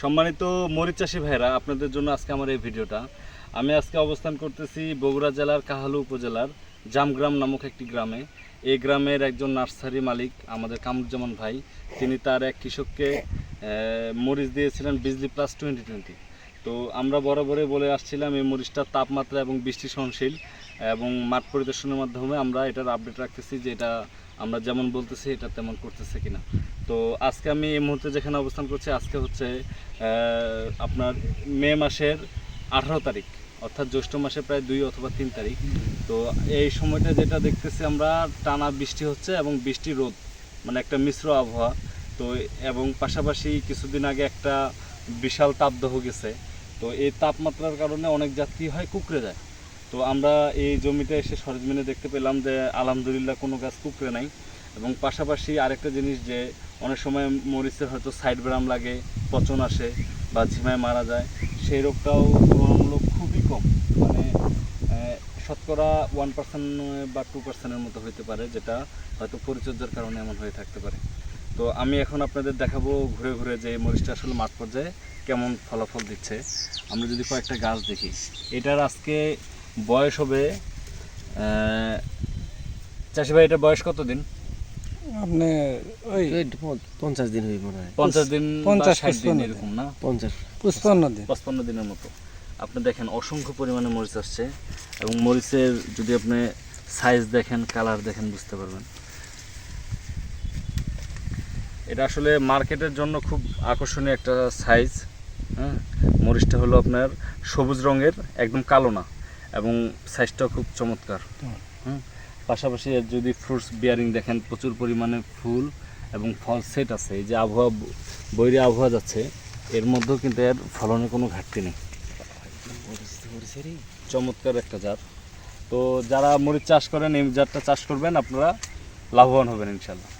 সম্মানিত মরিচ চাষি ভাইরা আপনাদের জন্য আজকে আমার এই ভিডিওটা। আমি আজকে অবস্থান করতেছি বগুড়া জেলার কাহালু উপজেলার জামগ্রাম নামক একটি গ্রামে। এই গ্রামের একজন নার্সারি মালিক আমাদের কামরুজ্জামান ভাই, তিনি তার এক কৃষককে মরিচ দিয়েছিলেন বিজলি প্লাস টোয়েন্টি টোয়েন্টি। তো আমরা বরাবরই বলে আসছিলাম এই মরিচটার তাপমাত্রা এবং বৃষ্টি সহনশীল এবং মাঠ পরিদর্শনের মাধ্যমে আমরা এটার আপডেট রাখতেছি যে এটা আমরা যেমন বলতেছি, এটা তেমন করতেছে কিনা। তো আজকে আমি এই মুহূর্তে যেখানে অবস্থান করছি, আজকে হচ্ছে আপনার মে মাসের আঠারো তারিখ, অর্থাৎ জ্যৈষ্ঠ মাসে প্রায় দুই অথবা তিন তারিখ। তো এই সময়টা যেটা দেখতেছি আমরা, টানা বৃষ্টি হচ্ছে এবং বৃষ্টি রোদ মানে একটা মিশ্র আবহাওয়া। তো এবং পাশাপাশি কিছুদিন আগে একটা বিশাল তাপদাহ গেছে। তো এই তাপমাত্রার কারণে অনেক যাত্রী হয় কুকড়ে যায়। তো আমরা এই জমিতে এসে সরজমিনে দেখতে পেলাম যে আলহামদুলিল্লাহ কোনো গাছ কুকড়ে নাই এবং পাশাপাশি আরেকটা জিনিস যে অনেক সময় মরিচের হয়তো সাইড ব্রাম লাগে, পচন আসে বা ঝিমায় মারা যায়, সেই রোগটাও তুলনামূলক খুবই কম। মানে শতকরা ওয়ান পার্সেন্ট বা টু পার্সেন্টের মতো হতে পারে, যেটা হয়তো পরিচর্যার কারণে এমন হয়ে থাকতে পারে। তো আমি এখন আপনাদের দেখাবো ঘুরে ঘুরে যে মরিচটা আসলে মাঠ পর্যায়ে কেমন ফলাফল দিচ্ছে। আমরা যদি কয়েকটা গাছ দেখি, এটার আজকে বয়স হবে আহ, চাষি ভাই এটার বয়স কত দিন আপনি ওই পঞ্চাশ দিন হয়ে মনে হয়। পঞ্চাশ দিন পঞ্চাশ, ষাট দিন এরকম না? পঞ্চাশ। পুষ্পান্ন দিন। পঁচপান্ন দিনের মতো। আপনি দেখেন অসংখ্য পরিমাণে মরিচ আসছে এবং মরিচের যদি আপনি সাইজ দেখেন কালার দেখেন বুঝতে পারবেন। এটা আসলে মার্কেটের জন্য খুব আকর্ষণীয় একটা সাইজ হ্যাঁ? মরিচটা হলো আপনার সবুজ রঙের একদম কালো না। এবং সাইজটাও খুব চমৎকার। হুম? পাশাপাশি যদি ফ্রুটস বিয়ারিং দেখেন, প্রচুর পরিমাণে ফুল এবং ফল সেট আছে। এই যে আবহাওয়া, বৈরী আবহাওয়া যাচ্ছে, এর মধ্যেও কিন্তু এর ফলনের কোনো ঘাটতি নেই। চমৎকার একটা জাত। তো যারা মরিচ চাষ করেন, এই জাতটা চাষ করবেন, আপনারা লাভবান হবেন ইনশাল্লাহ।